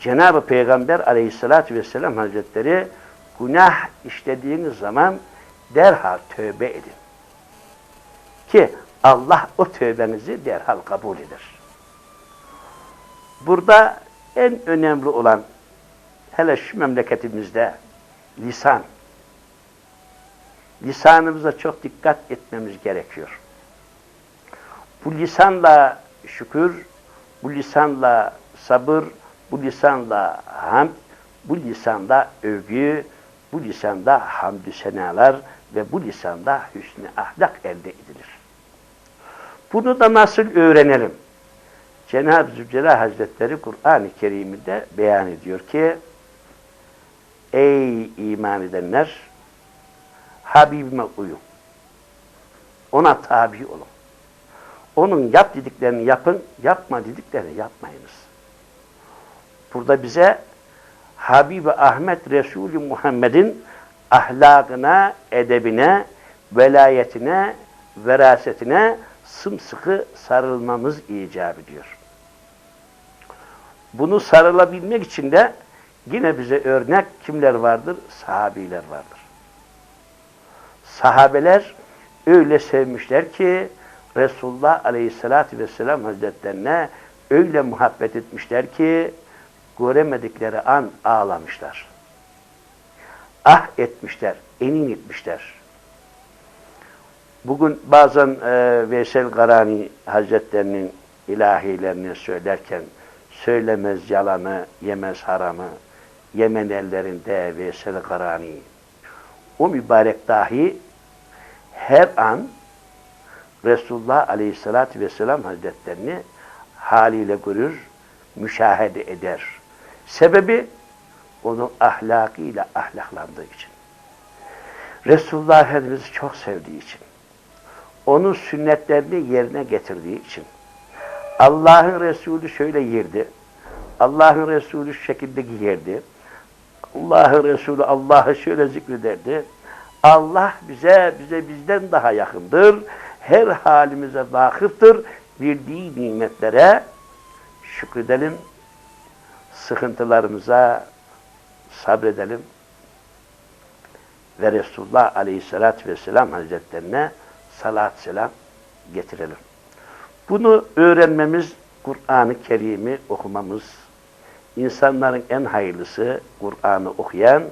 Cenab-ı Peygamber aleyhissalatü vesselam hazretleri günah işlediğiniz zaman derhal tövbe edin. Ki Allah o tövbenizi derhal kabul eder. Burada en önemli olan hele şu memleketimizde lisan. Lisanımıza çok dikkat etmemiz gerekiyor. Bu lisanla şükür, bu lisanla sabır, bu lisanla hamd, bu lisanda övgü, bu lisanda hamdü senalar ve bu lisanda hüsnü ahlak elde edilir. Bunu da nasıl öğrenelim? Cenab-ı Zülcelal Hazretleri Kur'an-ı Kerim'de beyan ediyor ki Ey iman edenler Habibime uyun. Ona tabi olun. Onun yap dediklerini yapın, yapma dediklerini yapmayınız. Burada bize Habibi Ahmet Resulü Muhammed'in ahlakına, edebine, velayetine, verasetine sımsıkı sarılmamız icap ediyor. Bunu sarılabilmek için de yine bize örnek kimler vardır? Sahabiler vardır. Sahabeler öyle sevmişler ki Resulullah Aleyhisselatü Vesselam Hazretlerine öyle muhabbet etmişler ki göremedikleri an ağlamışlar. Ah etmişler, enin etmişler. Bugün bazen e, Veysel Karani Hazretlerinin ilahilerini söylerken söylemez yalanı, yemez haramı, Yemen ellerinde Veysel Karani. O mübarek dahi her an Resulullah Aleyhisselatü Vesselam Hazretlerini haliyle görür, müşahede eder. Sebebi onun ahlakıyla ahlaklandığı için. Resulullah Efendimiz'i çok sevdiği için. Onun sünnetlerini yerine getirdiği için. Allah'ın Resulü şöyle yerdi. Allah'ın Resulü şu şekilde giyerdi. Allah'ın Resulü Allah'ı şöyle zikrederdi. Allah bize bize bizden daha yakındır. Her halimize vakıftır. Verdiği nimetlere şükredelim. Sıkıntılarımıza sabredelim. Ve Resulullah Aleyhisselatü Vesselam Hazretlerine salat selam getirelim. Bunu öğrenmemiz, Kur'an-ı Kerim'i okumamız, insanların en hayırlısı Kur'an'ı okuyan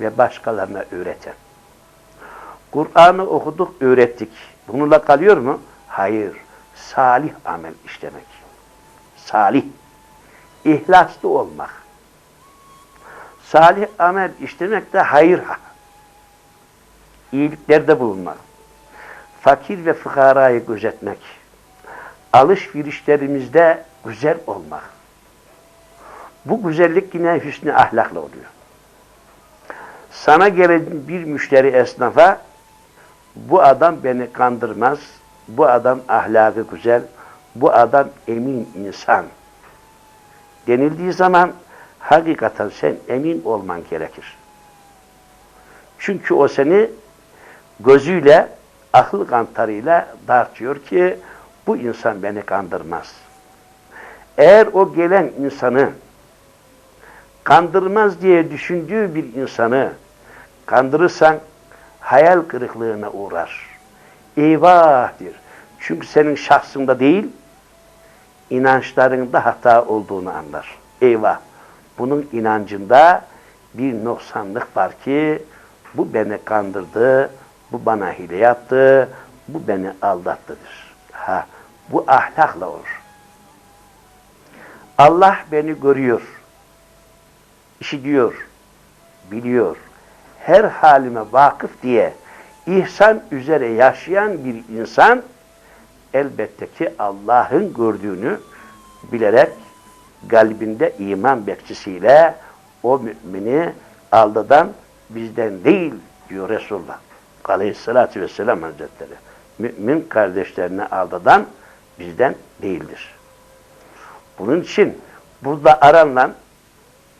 ve başkalarına öğreten. Kur'an'ı okuduk, öğrettik. Bununla kalıyor mu? Hayır. Salih amel işlemek. Salih. İhlaslı olmak. Salih amel işlemek de hayır. İyiliklerde bulunmak. Fakir ve fıkarayı gözetmek. Alışverişlerimizde güzel olmak. Bu güzellik yine hüsnü ahlakla oluyor. Sana gelen bir müşteri esnafa bu adam beni kandırmaz, bu adam ahlakı güzel, bu adam emin insan denildiği zaman hakikaten sen emin olman gerekir. Çünkü o seni gözüyle, akıl kantarıyla dartıyor ki bu insan beni kandırmaz. Eğer o gelen insanı kandırmaz diye düşündüğü bir insanı kandırırsan hayal kırıklığına uğrar. Eyvahdir. Çünkü senin şahsında değil, inançlarında hata olduğunu anlar. Eyvah. Bunun inancında bir noksanlık var ki bu beni kandırdı, bu bana hile yaptı, bu beni aldattıdır. Ha, bu ahlakla olur. Allah beni görüyor, işitiyor, biliyor, her halime vakıf diye ihsan üzere yaşayan bir insan elbette ki Allah'ın gördüğünü bilerek kalbinde iman bekçisiyle o mümini aldadan bizden değil diyor Resulullah Aleyhisselatü Vesselam Hazretleri. Mümin kardeşlerini aldadan bizden değildir. Bunun için burada aranılan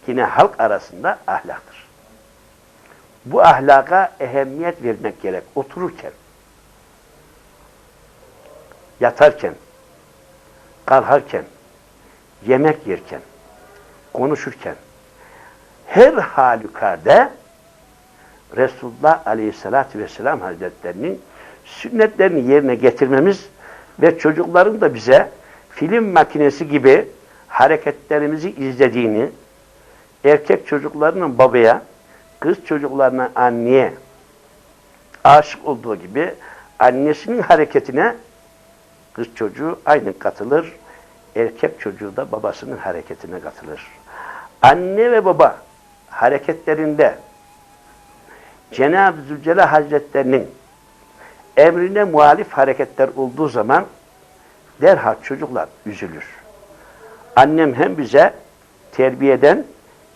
yine halk arasında ahlaktır. Bu ahlaka ehemmiyet vermek gerek. Otururken, yatarken, kalkarken, yemek yerken, konuşurken her halükarda Resulullah Aleyhisselatü Vesselam Hazretlerinin sünnetlerini yerine getirmemiz ve çocukların da bize film makinesi gibi hareketlerimizi izlediğini, erkek çocuklarının babaya, kız çocuklarına anneye aşık olduğu gibi annesinin hareketine kız çocuğu aynı katılır, erkek çocuğu da babasının hareketine katılır. Anne ve baba hareketlerinde Cenab-ı Zülcelal Hazretlerinin emrine muhalif hareketler olduğu zaman derhal çocuklar üzülür. Annem hem bize terbiyeden,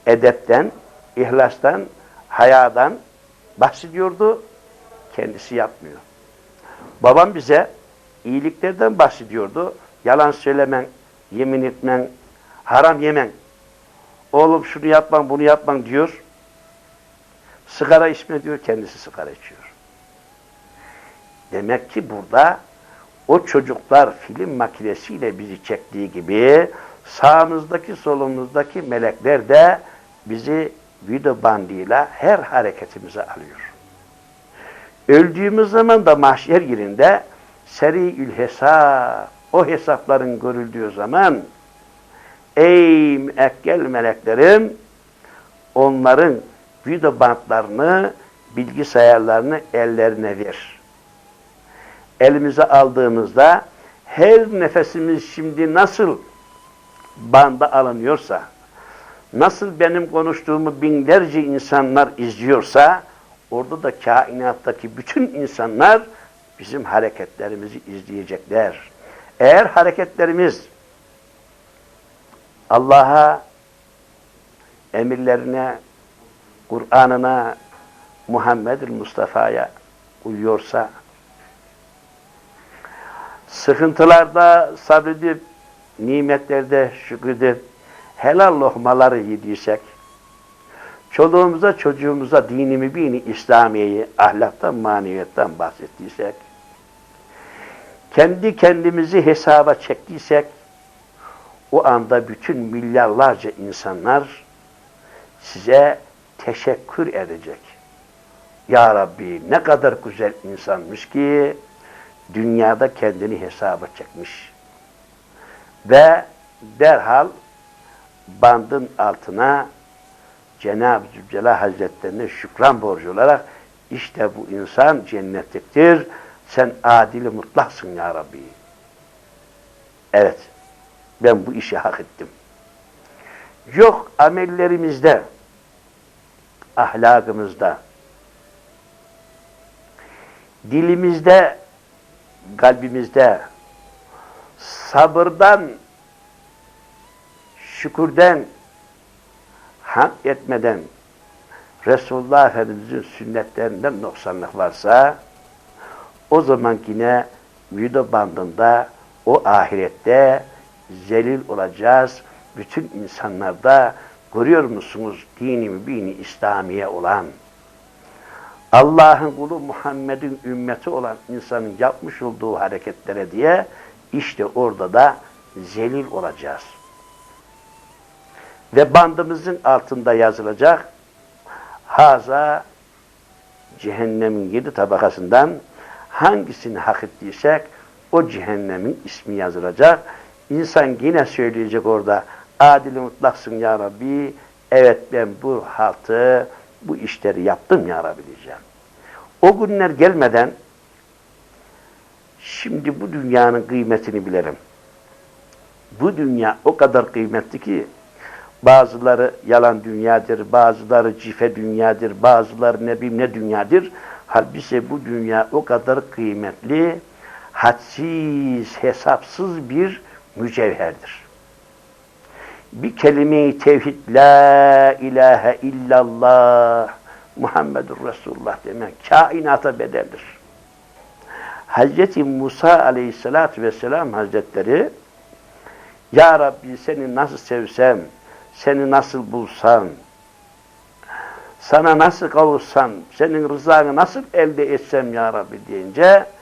edepten, ihlastan, hayadan bahsediyordu, kendisi yapmıyor. Babam bize iyiliklerden bahsediyordu. Yalan söylemen, yemin etmen, haram yemen. Oğlum şunu yapman, bunu yapman diyor. Sigara içme diyor, kendisi sigara içiyor. Demek ki burada o çocuklar film makinesiyle bizi çektiği gibi sağımızdaki solumuzdaki melekler de bizi video bandıyla her hareketimize alıyor. Öldüğümüz zaman da mahşer yerinde seri'ül hesap, o hesapların görüldüğü zaman ey müekkel meleklerim onların video bantlarını, bilgisayarlarını ellerine ver. Elimize aldığımızda her nefesimiz şimdi nasıl banda alınıyorsa, nasıl benim konuştuğumu binlerce insanlar izliyorsa, orada da kainattaki bütün insanlar bizim hareketlerimizi izleyecekler. Eğer hareketlerimiz Allah'a, emirlerine, Kur'an'ına, Muhammedül Mustafa'ya uyuyorsa, sıkıntılarda sabredip, nimetlerde şükredip, helal lokmaları yediysek, çoluğumuza çocuğumuza dinimi bini İslamiye'yi, ahlaktan, maneviyattan bahsettiysek, kendi kendimizi hesaba çektiysek, o anda bütün milyarlarca insanlar size teşekkür edecek. Ya Rabbi ne kadar güzel insanmış ki dünyada kendini hesaba çekmiş. Ve derhal bandın altına Cenab-ı Zülcelal Hazretlerine şükran borcu olarak işte bu insan cennetliktir. Sen adili mutlaksın ya Rabbi. Evet. Ben bu işi hak ettim. Yok amellerimizde, ahlakımızda, dilimizde, kalbimizde, sabırdan, şükürden, hamd etmeden, Resulullah Efendimiz'in sünnetlerinden noksanlık varsa, o zaman yine video bandında, o ahirette zelil olacağız. Bütün insanlarda görüyor musunuz dinimi bini İslamiye olan, Allah'ın kulu Muhammed'in ümmeti olan insanın yapmış olduğu hareketlere diye işte orada da zelil olacağız. Ve bandımızın altında yazılacak haza cehennemin yedi tabakasından hangisini hak ettiysek o cehennemin ismi yazılacak. İnsan yine söyleyecek orada adil mutlaksın ya Rabbi evet ben bu haltı bu işleri yaptım ya Rabbi diyeceğim. O günler gelmeden şimdi bu dünyanın kıymetini bilelim. Bu dünya o kadar kıymetli ki bazıları yalan dünyadır, bazıları cife dünyadır, bazıları ne bileyim ne dünyadır. Halbuki bu dünya o kadar kıymetli, hadsiz, hesapsız bir mücevherdir. Bir kelime-i tevhid, la ilahe illallah, Muhammedur Resulullah demek, kainata bedeldir. Hz. Musa aleyhissalatü vesselam hazretleri, Ya Rabbi seni nasıl sevsem, seni nasıl bulsam, sana nasıl kavuşsam, senin rızanı nasıl elde etsem ya Rabbi deyince